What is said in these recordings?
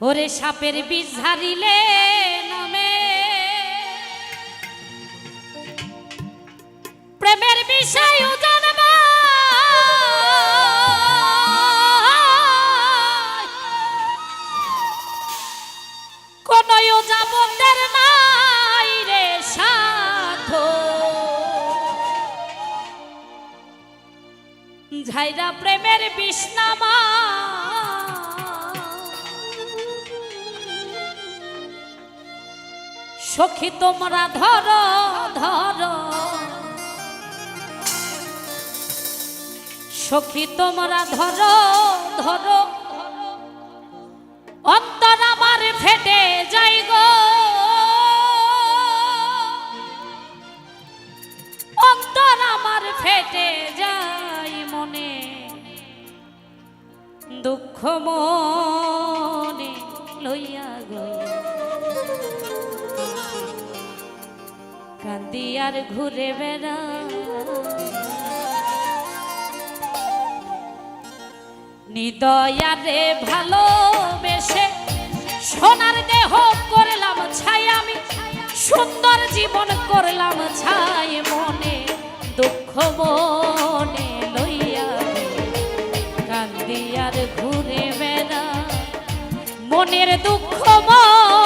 ওরে সাপের বিষ ঝারিলে নামে। প্রেমের বিষয় ঝাইরা প্রেমের বিষ্ণামা সখী তোমরা ধর ধর। সখী তোমরা ধর ধর। অন্তর আমার ফেটে যাই গো। অন্তর আমার ফেটে যাই মনে। দুঃখ মনে লইয়া গো। কান্দি আর ঘুরে বেড়া। নিদয়ারে ভালোবেসে সোনার দেহ করলাম ছাই আমি, সুন্দর জীবন করলাম ছাই মনে, দুঃখ মনে লইয়া কান্দি আর ঘুরে বেড়া, মনের দুঃখ মনে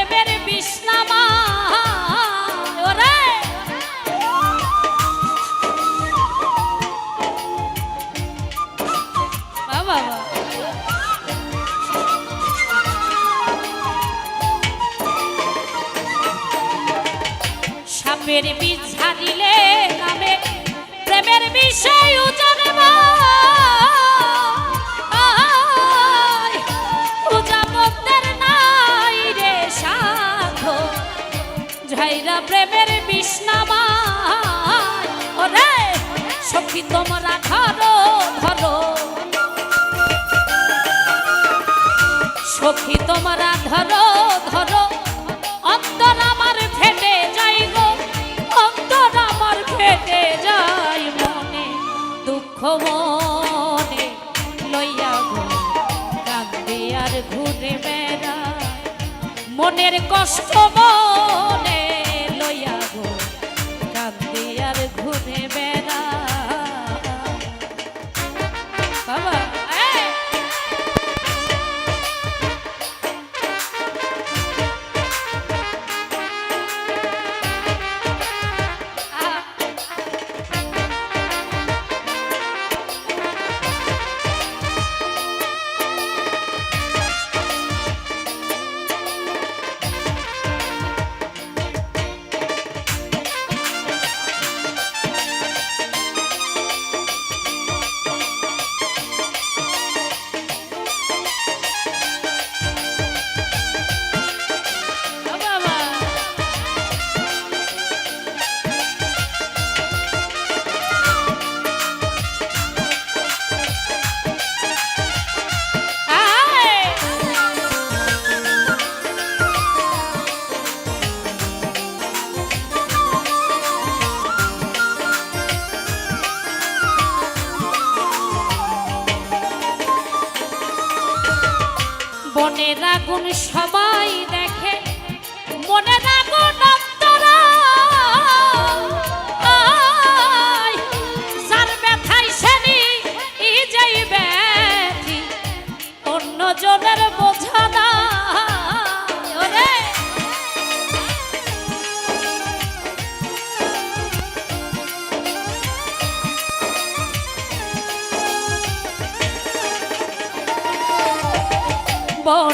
সাপের বীজ ঝাড়িলে নামে, প্রেমের বিষয় ঝাইরা প্রেমের বিষ্ণামা। সখী তোমরা ধরো ধরো। সখী তোমরা ধরো দুঃখ মনে লইয়া কান্দি আর ঘুরে বেড়া মনের কষ্ট মনে বনের আগুন সবাই দেখে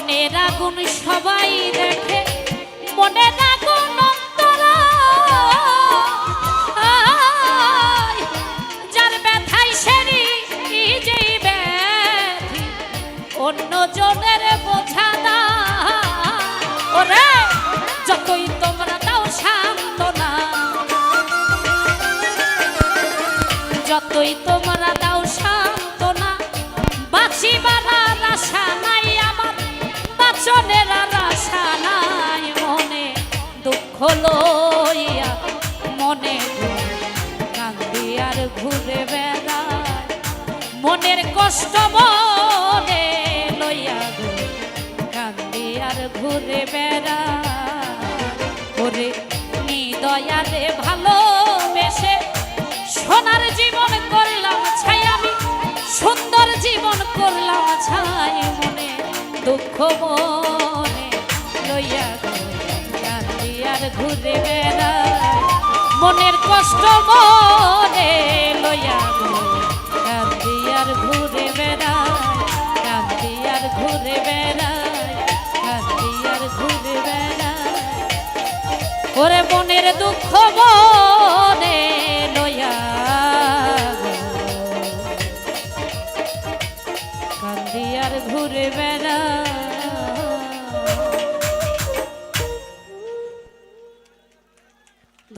মনের আগুন সবাই দেখে। মনের কষ্ট মনে লইয়া কান্দি আর ঘুরে বেড়ায় ওরে নিদয়ারে ভালোবেসে সোনার জীবন করলাম ছাই আমি, সুন্দর জীবন করলাম ছাই মনে, দুঃখ মনে লইয়া কান্দি আর ঘুরে বেড়ায় মনের কষ্ট মনে লইয়া আর ঘুরে বেড়ায় কান্দি আর ঘুরে বেড়ায় কান্দি আর ঘুরে বেড়ায়। ওরে মনের দুঃখ মন